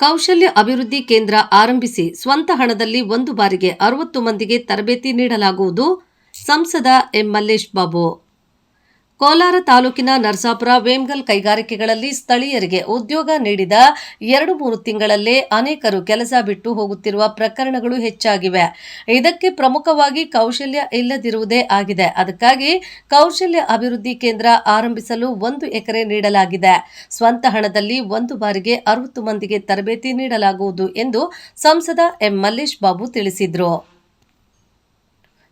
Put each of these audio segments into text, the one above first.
ಕೌಶಲ್ಯ ಅಭಿವೃದ್ಧಿ ಕೇಂದ್ರ ಆರಂಭಿಸಿ ಸ್ವಂತ ಹಣದಲ್ಲಿ ಒಂದು ಬಾರಿಗೆ ಅರವತ್ತು ಮಂದಿಗೆ ತರಬೇತಿ ನೀಡಲಾಗುವುದು. ಸಂಸದ ಎಂ ಮಲ್ಲೇಶ್ ಬಾಬು. ಕೋಲಾರ ತಾಲೂಕಿನ ನರಸಾಪುರ ವೇಮ್ಗಲ್ ಕೈಗಾರಿಕೆಗಳಲ್ಲಿ ಸ್ಥಳೀಯರಿಗೆ ಉದ್ಯೋಗ ನೀಡಿದ ಎರಡು ಮೂರು ತಿಂಗಳಲ್ಲೇ ಅನೇಕರು ಕೆಲಸ ಬಿಟ್ಟು ಹೋಗುತ್ತಿರುವ ಪ್ರಕರಣಗಳು ಹೆಚ್ಚಾಗಿವೆ. ಇದಕ್ಕೆ ಪ್ರಮುಖವಾಗಿ ಕೌಶಲ್ಯ ಇಲ್ಲದಿರುವುದೇ ಆಗಿದೆ. ಅದಕ್ಕಾಗಿ ಕೌಶಲ್ಯ ಅಭಿವೃದ್ಧಿ ಕೇಂದ್ರ ಆರಂಭಿಸಲು ಒಂದು ಎಕರೆ ನೀಡಲಾಗಿದೆ. ಸ್ವಂತ ಹಣದಲ್ಲಿ ಒಂದು ಬಾರಿಗೆ ಅರವತ್ತು ಮಂದಿಗೆ ತರಬೇತಿ ನೀಡಲಾಗುವುದು ಎಂದು ಸಂಸದ ಎಂ ಮಲ್ಲೇಶ್ ಬಾಬು ತಿಳಿಸಿದರು.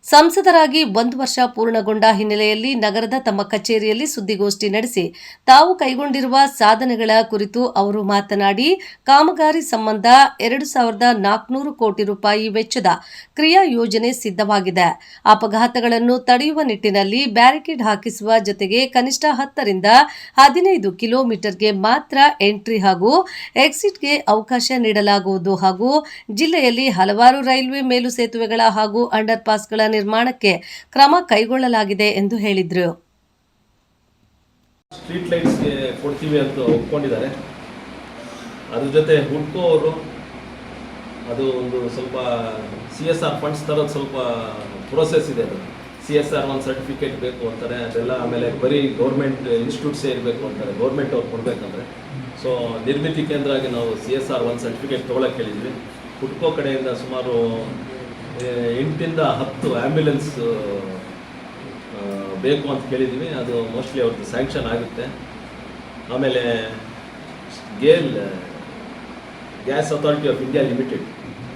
ಸಂಸದರಾಗಿ ಒಂದು ವರ್ಷ ಪೂರ್ಣಗೊಂಡ ಹಿನ್ನೆಲೆಯಲ್ಲಿ ನಗರದ ತಮ್ಮ ಕಚೇರಿಯಲ್ಲಿ ಸುದ್ದಿಗೋಷ್ಠಿ ನಡೆಸಿ ತಾವು ಕೈಗೊಂಡಿರುವ ಸಾಧನೆಗಳ ಕುರಿತು ಅವರು ಮಾತನಾಡಿ, ಕಾಮಗಾರಿ ಸಂಬಂಧ ಎರಡು ಸಾವಿರದ ನಾಲ್ಕುನೂರು ಕೋಟಿ ರೂಪಾಯಿ ವೆಚ್ಚದ ಕ್ರಿಯಾ ಯೋಜನೆ ಸಿದ್ಧವಾಗಿದೆ. ಅಪಘಾತಗಳನ್ನು ತಡೆಯುವ ನಿಟ್ಟಿನಲ್ಲಿ ಬ್ಯಾರಿಕೇಡ್ ಹಾಕಿಸುವ ಜೊತೆಗೆ ಕನಿಷ್ಠ ಹತ್ತರಿಂದ ಹದಿನೈದು ಕಿಲೋಮೀಟರ್ಗೆ ಮಾತ್ರ ಎಂಟ್ರಿ ಹಾಗೂ ಎಕ್ಸಿಟ್ಗೆ ಅವಕಾಶ ನೀಡಲಾಗುವುದು ಹಾಗೂ ಜಿಲ್ಲೆಯಲ್ಲಿ ಹಲವಾರು ರೈಲ್ವೆ ಮೇಲು ಸೇತುವೆಗಳ ಹಾಗೂ ಅಂಡರ್ ಪಾಸ್ಗಳ ನಿರ್ಮಾಣಕ್ಕೆ ಕ್ರಮ ಕೈಗೊಳ್ಳಲಾಗಿದೆ ಎಂದು ಹೇಳಿದರು. ಸ್ಟ್ರೀಟ್ ಲೈಟ್ಸ್ಗೆ ಕೊಡ್ತೀವಿ ಅಂತ ಒಪ್ಕೊಂಡಿದ್ದಾರೆ. ಅದ್ರ ಜೊತೆ ಹುಡ್ಕೋ ಅವರು ಅದು ಒಂದು ಸ್ವಲ್ಪ ಸಿ ಎಸ್ ಆರ್ ಫಂಡ್ಸ್ ತರೋದು ಸ್ವಲ್ಪ ಪ್ರೋಸೆಸ್ ಇದೆ ಅದು. ಸಿ ಎಸ್ ಆರ್ ಒಂದು ಸರ್ಟಿಫಿಕೇಟ್ ಬೇಕು ಅಂತಾರೆ, ಅದೆಲ್ಲ ಆಮೇಲೆ ಬರೀ ಗೌರ್ಮೆಂಟ್ ಇನ್ಸ್ಟಿಟ್ಯೂಟ್ಸೇ ಇರಬೇಕು ಅಂತಾರೆ ಗೌರ್ಮೆಂಟ್ ಅವ್ರು ಕೊಡಬೇಕಂದ್ರೆ. ಸೊ ನಿರ್ಮಿತಿ ಕೇಂದ್ರ ಆಗಿ ನಾವು ಸಿ ಎಸ್ ಆರ್ ಒಂದು ಸರ್ಟಿಫಿಕೇಟ್ ತೊಗೊಳಕ್ಕೆ ಹೇಳಿದ್ವಿ. ಹುಡ್ಕೋ ಕಡೆಯಿಂದ ಸುಮಾರು ಎಂಟರಿಂದ ಹತ್ತು ಆ್ಯಂಬ್ಯುಲೆನ್ಸ್ ಬೇಕು ಅಂತ ಕೇಳಿದ್ದೀವಿ ಅದು ಮೋಸ್ಟ್ಲಿ ಅವ್ರದ್ದು ಸ್ಯಾಂಕ್ಷನ್ ಆಗುತ್ತೆ. ಆಮೇಲೆ GAIL gas authority of India limited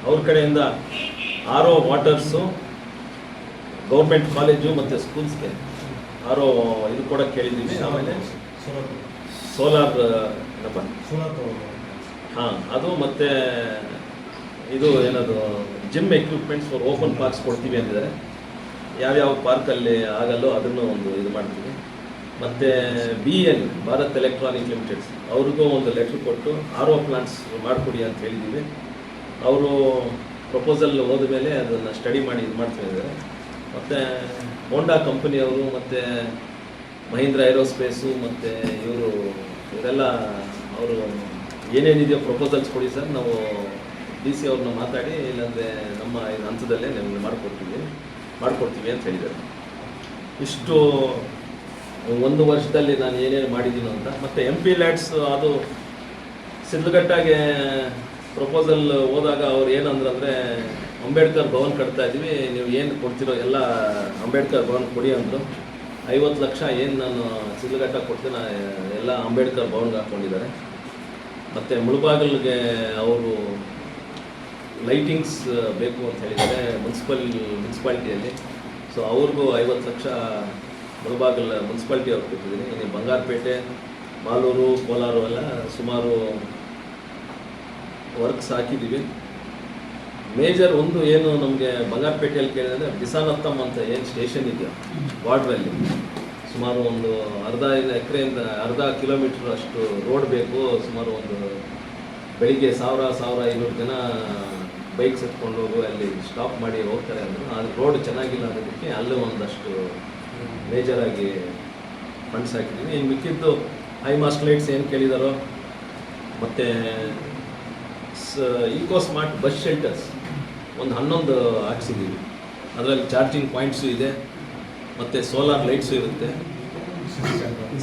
ಅವ್ರ ಕಡೆಯಿಂದ R O waters government college ಮತ್ತು ಸ್ಕೂಲ್ಸ್ಗೆ ಆರ್ ಒ ಇದು ಕೂಡ ಕೇಳಿದ್ದೀವಿ ಆಮೇಲೆ ಸೋಲಾರ್ ಏನಪ್ಪ? ಹಾಂ ಅದು ಮತ್ತು ಇದು ಏನದು? Gym equipments for open parks ಕೊಡ್ತೀವಿ ಅಂದಿದ್ದಾರೆ ಯಾವ್ಯಾವ ಪಾರ್ಕಲ್ಲಿ ಆಗಲ್ಲೋ ಅದನ್ನು ಒಂದು ಇದು ಮಾಡ್ತೀವಿ. ಮತ್ತು B L Bharat electronic limiteds ಅವ್ರಿಗೂ ಒಂದು ಲೆಟ್ರ್ ಕೊಟ್ಟು ಆರ್ ಒ ಪ್ಲಾಂಟ್ಸ್ ಮಾಡಿಕೊಡಿ ಅಂತ ಹೇಳಿದ್ದೀವಿ. ಅವರು ಪ್ರಪೋಸಲ್ ಹೋದ ಮೇಲೆ ಅದನ್ನು ಸ್ಟಡಿ ಮಾಡಿ ಇದು ಮಾಡ್ತಾ ಇದ್ದಾರೆ. ಮತ್ತು ಹೋಂಡಾ ಕಂಪನಿಯವರು ಮತ್ತು ಮಹೀಂದ್ರ ಏರೋಸ್ಪೇಸು ಮತ್ತು ಇವರು, ಇವರೆಲ್ಲ ಅವರು ಏನೇನಿದೆಯೋ ಪ್ರಪೋಸಲ್ಸ್ ಕೊಡಿ ಸರ್. ನಾವು ಡಿ ಸಿ ಅವ್ರನ್ನ ಮಾತಾಡಿ, ಇಲ್ಲಾಂದರೆ ನಮ್ಮ ಹಂತದಲ್ಲೇ ನಿಮಗೆ ಮಾಡಿಕೊಡ್ತೀವಿ ಮಾಡಿಕೊಡ್ತೀವಿ ಅಂತ ಹೇಳಿದ್ದಾರೆ. ಇಷ್ಟು, ಒಂದು ವರ್ಷದಲ್ಲಿ ನಾನು ಏನೇನು ಮಾಡಿದ್ದೀನಿ ಅಂತ. ಮತ್ತು ಎಂ ಪಿ ಲ್ಯಾಟ್ಸ್ ಅದು ಸಿದ್ಧಗಟ್ಟಾಗೆ ಪ್ರಪೋಸಲ್ ಹೋದಾಗ ಅವ್ರು ಏನಂದ್ರಂದರೆ, ಅಂಬೇಡ್ಕರ್ ಭವನ್ ಕಟ್ತಾ ಇದ್ದೀವಿ, ನೀವು ಏನು ಕೊಡ್ತಿರೋ ಎಲ್ಲ ಅಂಬೇಡ್ಕರ್ ಭವನ್ ಕೊಡಿ ಅಂದರು. ಐವತ್ತು ಲಕ್ಷ ಏನು ನಾನು ಸಿದ್ಧಗಟ್ಟ ಕೊಡ್ತೀನಿ, ಎಲ್ಲ ಅಂಬೇಡ್ಕರ್ ಭವನ್ಗೆ ಹಾಕ್ಕೊಂಡಿದ್ದಾರೆ ಮತ್ತು ಮುಳುಬಾಗಿಲಿಗೆ ಅವರು ಲೈಟಿಂಗ್ಸ್ ಬೇಕು ಅಂತ ಹೇಳಿದರೆ ಮುನ್ಸಿಪಲ್ ಮುನ್ಸಿಪಾಲಿಟಿಯಲ್ಲಿ ಸೊ ಅವ್ರಿಗೂ ಐವತ್ತು ಲಕ್ಷ ಮುಳಬಾಗಲ್ ಮುನ್ಸಿಪಾಲಿಟಿ ಅವ್ರಿಗೆ ಕೊಟ್ಟಿದ್ದೀನಿ ಇನ್ನು ಬಂಗಾರಪೇಟೆ, ಮಾಲೂರು, ಕೋಲಾರು ಎಲ್ಲ ಸುಮಾರು ವರ್ಕ್ಸ್ ಹಾಕಿದ್ದೀವಿ. ಮೇಜರ್ ಒಂದು ಏನು ನಮಗೆ ಬಂಗಾರಪೇಟೆಯಲ್ಲಿ ಕೇಳಿದ್ರೆ ಬಿಸಾನತ್ತಮ್ ಅಂತ ಏನು ಸ್ಟೇಷನ್ ಇದೆಯೋ ವ್ಯಾಲಿ ಸುಮಾರು ಒಂದು ಅರ್ಧ ಎಕರೆಯಿಂದ ಅರ್ಧ ಕಿಲೋಮೀಟ್ರ್ ಅಷ್ಟು ರೋಡ್ ಬೇಕು. ಸುಮಾರು ಒಂದು ಬೆಳಿಗ್ಗೆ ಸಾವಿರ ಸಾವಿರ ಐನೂರು ಜನ ಬೈಕ್ಸ್ ಎತ್ಕೊಂಡು ಹೋಗು ಅಲ್ಲಿ ಸ್ಟಾಪ್ ಮಾಡಿ ಹೋಗ್ತಾರೆ ಅಂದರು ಅದು ರೋಡ್ ಚೆನ್ನಾಗಿಲ್ಲ ಅನ್ನೋದಕ್ಕೆ ಅಲ್ಲೂ ಒಂದಷ್ಟು ಮೇಜರಾಗಿ ಫಂಡ್ಸ್ ಹಾಕಿದ್ದೀವಿ ಇನ್ನು ಮಿಕ್ಕಿದ್ದು ಹೈ ಮಾಸ್ಟ್ ಲೈಟ್ಸ್ ಏನು ಕೇಳಿದಾರೋ ಮತ್ತು ಸ ಈಕೋ ಸ್ಮಾರ್ಟ್ ಬಸ್ ಶೆಲ್ಟರ್ಸ್ ಒಂದು ಹನ್ನೊಂದು ಹಾಕ್ಸಿದ್ದೀವಿ ಅದರಲ್ಲಿ ಚಾರ್ಜಿಂಗ್ ಪಾಯಿಂಟ್ಸು ಇದೆ ಮತ್ತು ಸೋಲಾರ್ ಲೈಟ್ಸು ಇರುತ್ತೆ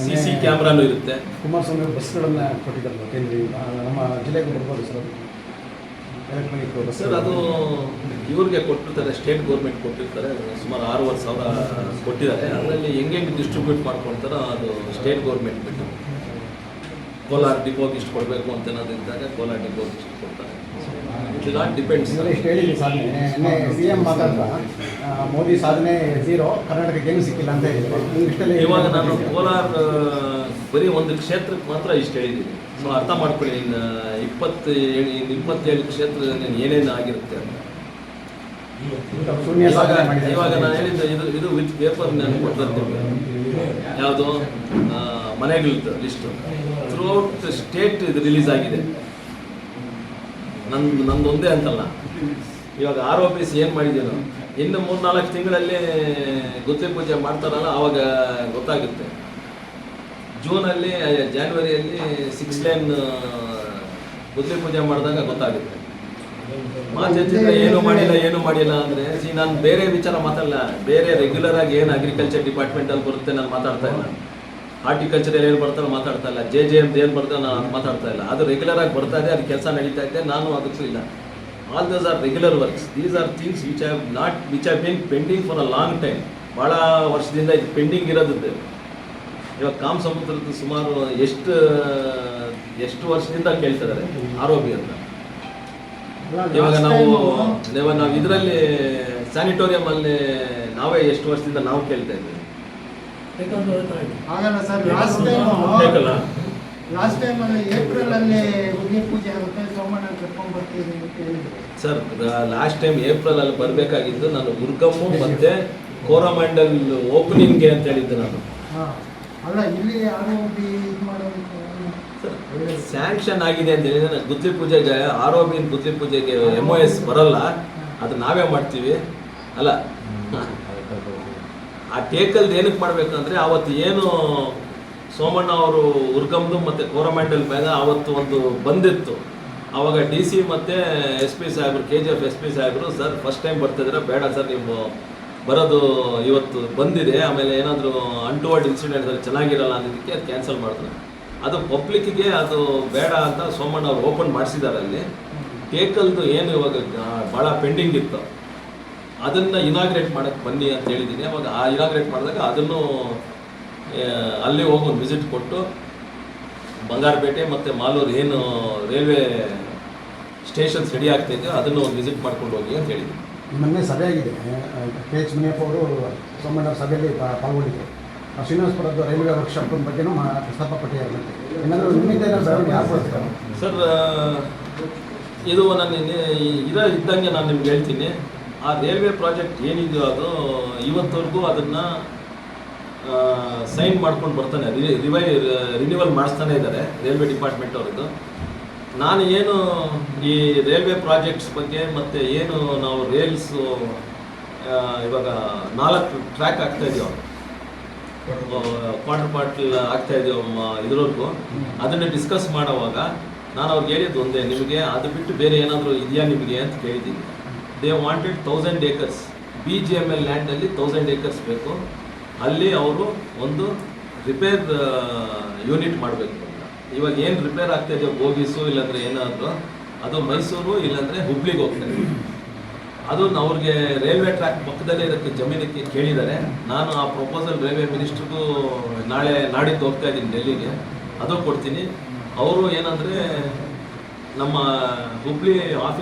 ಸಿ ಸಿ ಕ್ಯಾಮ್ರಾನು ಇರುತ್ತೆ. ಕುಮಾರಸ್ವಾಮಿ ಬಸ್ಗಳನ್ನು ಕೊಟ್ಟಿದ್ದಾರೆ. ಕೇಂದ್ರದಿಂದ ಆ, ನಮ್ಮ ಜಿಲ್ಲೆಗೆ ಬರ್ಬೋದು ಸರ್. ಎಲೆಕ್ಟ್ರಾನಿಕ್ ಸರ್ ಅದು ಇವ್ರಿಗೆ ಕೊಟ್ಟಿರ್ತಾರೆ ಸ್ಟೇಟ್ ಗೌರ್ಮೆಂಟ್ ಕೊಟ್ಟಿರ್ತಾರೆ ಸುಮಾರು ಆರೂವರೆ ಸಾವಿರ ಕೊಟ್ಟಿದ್ದಾರೆ. ಅದರಲ್ಲಿ ಹೆಂಗೆ ಹೆಂಗೆ ಡಿಸ್ಟ್ರಿಬ್ಯೂಟ್ ಮಾಡ್ಕೊಳ್ತಾರೋ ಅದು ಸ್ಟೇಟ್ ಗೌರ್ಮೆಂಟ್ ಬಿಟ್ಟು. ಕೋಲಾರ ಡಿಪೋಗೆ ಇಷ್ಟು ಕೊಡಬೇಕು ಅಂತ ಏನಾದ್ರು ಇದ್ದಾಗ ಕೋಲಾರ ಡಿಪೋಗೆ ಇಷ್ಟು ಕೊಡ್ತಾರೆ ಇಟ್ ನಾಟ್ ಡಿಪೆಂಡ್ಸ್ ಇದರಲ್ಲಿ ಇಷ್ಟು ಹೇಳಿದ್ವಿ ಸಾಧನೆ. ನಿನ್ನೆ ಸಿ ಎಂ ಮಾತಾಡ್ತಾ ಮೋದಿ ಸಾಧನೆ ಝೀರೋ ಕರ್ನಾಟಕಕ್ಕೆ ಏನು ಸಿಕ್ಕಿಲ್ಲ ಅಂತ ಹೇಳಿ ಇವಾಗ ನಾನು ಕೋಲಾರ ಬರೀ ಒಂದು ಕ್ಷೇತ್ರಕ್ಕೆ ಮಾತ್ರ ಇಷ್ಟು ಹೇಳಿದ್ದೀನಿ ಸೊ ಅರ್ಥ ಮಾಡ್ಕೊಳ್ಳಿ ಇನ್ನು ಇಪ್ಪತ್ತು ಇನ್ನು ಇಪ್ಪತ್ತೇಳು ಕ್ಷೇತ್ರ ಏನೇನು ಆಗಿರುತ್ತೆ ಅಂತ. ಇವಾಗ ಇವಾಗ ನಾನು ಹೇಳಿದ್ದು ಇದು ಇದು ವಿತ್ ಪೇಪರ್ ನಾನು ಕೊಟ್ಟಿರ್ತೀನಿ. ಯಾವುದು? ಮನೆಗಳ ಲಿಸ್ಟು ಥ್ರೂ ಔಟ್ ಸ್ಟೇಟ್ ಇದು ರಿಲೀಸ್ ಆಗಿದೆ. ನಂದು ನಂದು ಒಂದೇ ಅಂತಲ್ಲ. ಇವಾಗ ಆರ್ ಓ ಪಿ ಸಿ ಏನು ಮಾಡಿದ್ದೀನೋ ಇನ್ನು ಮೂರ್ನಾಲ್ಕು ತಿಂಗಳಲ್ಲಿ ಗುತ್ತಿ ಪೂಜೆ ಮಾಡ್ತಾರಲ್ಲ ಆವಾಗ ಗೊತ್ತಾಗುತ್ತೆ. ಜೂನಲ್ಲಿ ಜಾನ್ವರಿಯಲ್ಲಿ ಸಿಕ್ಸ್ ಲೈನ್ ಗುದ್ಲಿ ಪೂಜೆ ಮಾಡಿದಾಗ ಗೊತ್ತಾಗುತ್ತೆ. ಮಾತಾಡ್ತಿದ್ರೆ ಏನು ಮಾಡಿಲ್ಲ ಏನು ಮಾಡಿಲ್ಲ ಅಂದ್ರೆ ಸಿ ನಾನು ಬೇರೆ ವಿಚಾರ ಮಾತಾಡಲ್ಲ ಬೇರೆ ರೆಗ್ಯುಲರ್ ಆಗಿ ಏನು ಅಗ್ರಿಕಲ್ಚರ್ ಡಿಪಾರ್ಟ್ಮೆಂಟ್ ಅಲ್ಲಿ ಬರುತ್ತೆ ನಾನು ಮಾತಾಡ್ತಾ ಇಲ್ಲ. ಹಾರ್ಟಿಕಲ್ಚರ್ ಏನು ಬರ್ತಾರೋ ಮಾತಾಡ್ತಾ ಇಲ್ಲ. ಜೆ ಜೆ ಎಂ ಏನು ಬರ್ತಾರೆ ನಾನು ಮಾತಾಡ್ತಾ ಇಲ್ಲ. ಅದು ರೆಗ್ಯುಲರ್ ಆಗಿ ಬರ್ತಾ ಇದೆ ಅದು ಕೆಲಸ ನಡೀತಾ ಇದೆ ನಾನು ಅದಕ್ಕೂ ಇಲ್ಲ. All those are regular works these are things which have not which have been pending for a long time ಭಾಳ ವರ್ಷದಿಂದ ಇದು ಪೆಂಡಿಂಗ್ ಇರೋದಿದೆ. ಇವಾಗ ಕಾಮ್ ಸಮುದ್ರದ ಸುಮಾರು ಎಷ್ಟು ಎಷ್ಟು ವರ್ಷದಿಂದ ಕೇಳ್ತಿದ್ದಾರೆ ಆರೋಪಿ ಅಂತ? ಇವಾಗ ನಾವು ಇವಾಗ ನಾವು ಇದರಲ್ಲಿ ಸ್ಯಾನಿಟೋರಿಯಂ ಅಲ್ಲಿ ನಾವೇ ಎಷ್ಟು ವರ್ಷದಿಂದ ನಾವು ಕೇಳ್ತಾ ಇದ್ದೀವಿ. ಆಗಲ್ಲ sir last time last time ಅಲ್ಲಿ ಏಪ್ರಿಲ್ ಅಲ್ಲಿ ಅಗ್ನಿ ಪೂಜೆ ಆಗುತ್ತೆ ಸೋಮಣ್ಣ ಕರ್ಕೊಂಡ್ ಬರ್ತೀವಿ ಅಂತ ಹೇಳಿದ್ರು. ಸರ್ ಲಾಸ್ಟ್ ಟೈಮ್ ಏಪ್ರಿಲ್ ಅಲ್ಲಿ ಬರಬೇಕಾಗಿದ್ದು ನಾನು ದುರ್ಗಮ್ಮು ಮತ್ತೆ ಕೋರಮಂಡಲ್ ಓಪನಿಂಗ್ಗೆ ಅಂತ ಹೇಳಿದ್ದೆ ನಾನು. ಅಲ್ಲ, ಇಲ್ಲಿ ಸ್ಯಾಂಕ್ಷನ್ ಆಗಿದೆ ಅಂತ ಹೇಳಿದ್ರೆ ಗುದ್ಲಿ ಪೂಜೆಗೆ ಆರ್ ಒ ಪೂಜೆಗೆ ಎಂ ಒ ಎಸ್ ಬರಲ್ಲ. ಅದು ನಾವೇ ಮಾಡ್ತೀವಿ. ಅಲ್ಲ, ಆ ಟೇಕಲ್ ಏನಕ್ಕೆ ಮಾಡಬೇಕು ಅಂದರೆ ಅವತ್ತು ಏನು ಸೋಮಣ್ಣ ಅವರು ಉರ್ಗಮ್ದು ಮತ್ತು ಕೋರಮಂಡಲ್ ಮೇಲೆ ಅವತ್ತು ಒಂದು ಬಂದಿತ್ತು. ಆವಾಗ ಡಿ ಸಿ ಮತ್ತು ಎಸ್ ಪಿ ಸಾಹೇಬರು, K G F S P ಸಾಹೇಬರು, ಸರ್ ಫಸ್ಟ್ ಟೈಮ್ ಬರ್ತಿದ್ರೆ ಬೇಡ ಸರ್, ನೀವು ಬರೋದು ಇವತ್ತು ಬಂದಿದೆ, ಆಮೇಲೆ ಏನಾದರೂ ಅಂಟುವರ್ಡ್ ಇನ್ಸಿಡೆಂಟ್ ಅಲ್ಲಿ ಚೆನ್ನಾಗಿರಲ್ಲ ಅನ್ನೋದಕ್ಕೆ ಅದು ಕ್ಯಾನ್ಸಲ್ ಮಾಡ್ತಾರೆ. ಅದು ಪಬ್ಲಿಕ್ಕಿಗೆ ಅದು ಬೇಡ ಅಂತ ಸೋಮಣ್ಣ ಅವ್ರು ಓಪನ್ ಮಾಡಿಸಿದ್ದಾರೆ ಅಲ್ಲಿ. ಟೇಕಲ್ದು ಏನು ಇವಾಗ ಭಾಳ ಪೆಂಡಿಂಗ್ ಇತ್ತು. ಅದನ್ನು ಇನಾಗ್ರೇಟ್ ಮಾಡೋಕ್ಕೆ ಬನ್ನಿ ಅಂತ ಹೇಳಿದ್ದೀನಿ. ಅವಾಗ ಆ ಇನಾಗ್ರೇಟ್ ಮಾಡಿದಾಗ ಅದನ್ನು ಅಲ್ಲಿ ಹೋಗಿ ಒಂದು ವಿಸಿಟ್ ಕೊಟ್ಟು ಬಂಗಾರಪೇಟೆ ಮತ್ತು ಮಾಲೂರು ಏನು ರೈಲ್ವೆ ಸ್ಟೇಷನ್ಸ್ ರೆಡಿ ಆಗ್ತಾಯಿದೆ ಅದನ್ನು ಒಂದು ವಿಸಿಟ್ ಮಾಡ್ಕೊಂಡು ಹೋಗಿ ಅಂತ ಹೇಳಿದ್ದೀನಿ. ಮೊನ್ನೆ ಸಭೆ ಆಗಿದೆ ಕೆ ಎಚ್ ಮುನಿಯಪ್ಪ ಅವರು ಸೋಮಣ್ಣ ಸಭೆಯಲ್ಲಿ ಪಾಲ್ಗೊಂಡಿದ್ದರು. ಶ್ರೀನಿವಾಸಪುರದ ರೈಲ್ವೆ ವರ್ಕ್ಶಾಪ್ ಬಗ್ಗೆನೂ ಮಾ ಪ್ರಸ್ತಾಪ ಪಟ್ಟಿಯಾಗುತ್ತೆ ಏನಾದರೂ ನಿಮ್ಮಿಂದ ಏನಾದರೂ ಸರ್ ಇದು ನಾನು ಇರೋ ಇದ್ದಂಗೆ ನಾನು ನಿಮ್ಗೆ ಹೇಳ್ತೀನಿ. ಆ ರೈಲ್ವೆ ಪ್ರಾಜೆಕ್ಟ್ ಏನಿದೆಯೋ ಅದು, ಇವತ್ತವರೆಗೂ ಅದನ್ನು ಸೈನ್ ಮಾಡ್ಕೊಂಡು ಬರ್ತಾನೆ. ರಿವೈ ರಿನ್ಯೂವಲ್ ಮಾಡಿಸ್ತಾನೆ ಇದ್ದಾರೆ ರೈಲ್ವೆ ಡಿಪಾರ್ಟ್ಮೆಂಟ್ ಅವ್ರದ್ದು. ನಾನು ಏನು ಈ ರೈಲ್ವೆ ಪ್ರಾಜೆಕ್ಟ್ಸ್ ಬಗ್ಗೆ ಮತ್ತು ಏನು ನಾವು ರೇಲ್ಸು ಇವಾಗ ನಾಲ್ಕು ಟ್ರ್ಯಾಕ್ ಆಗ್ತಾ ಇದೆಯೋ ಕ್ವಾರ್ಟರ್ ಪಾರ್ಟಲ್ ಆಗ್ತಾ ಇದೆಯೋ ಇದ್ರವರೆಗೂ ಅದನ್ನು ಡಿಸ್ಕಸ್ ಮಾಡುವಾಗ ನಾನು ಅವ್ರಿಗೆ ಹೇಳಿದ್ದು ಒಂದೇ ನಿಮಗೆ ಅದು ಬಿಟ್ಟು ಬೇರೆ ಏನಾದರೂ ಇದೆಯಾ ನಿಮಗೆ ಅಂತ ಕೇಳಿದ್ದೀನಿ they wanted thousand acres B G M L ಲ್ಯಾಂಡಲ್ಲಿ thousand acres ಬೇಕು. ಅಲ್ಲಿ ಅವರು ಒಂದು ರಿಪೇರ್ ಯೂನಿಟ್ ಮಾಡಬೇಕು. ಇವಾಗ ಏನು ರಿಪೇರ್ ಆಗ್ತಾ ಇದೆಯೋ ಬೋಗಿಸು ಇಲ್ಲಾಂದ್ರೆ ಏನಾದರೂ, ಅದು ಮೈಸೂರು ಇಲ್ಲಾಂದ್ರೆ ಹುಬ್ಳಿಗೆ ಹೋಗ್ತಾರೆ ಅದು ಅವ್ರಿಗೆ ರೈಲ್ವೆ ಟ್ರ್ಯಾಕ್ ಪಕ್ಕದಲ್ಲೇ ಇರೋಕ್ಕೆ ಜಮೀನಕ್ಕೆ ಕೇಳಿದ್ದಾರೆ. ನಾನು ಆ ಪ್ರಪೋಸಲ್ ರೈಲ್ವೆ ಮಿನಿಸ್ಟ್ರಿಗೂ ನಾಳೆ ನಾಡಿದ್ದು ಹೋಗ್ತಾ ಇದ್ದೀನಿ ಡೆಲ್ಲಿಗೆ. ಅದು ಕೊಡ್ತೀನಿ. ಅವರು ಏನಂದರೆ ನಮ್ಮ ಹುಬ್ಳಿ ಆಫೀಸ್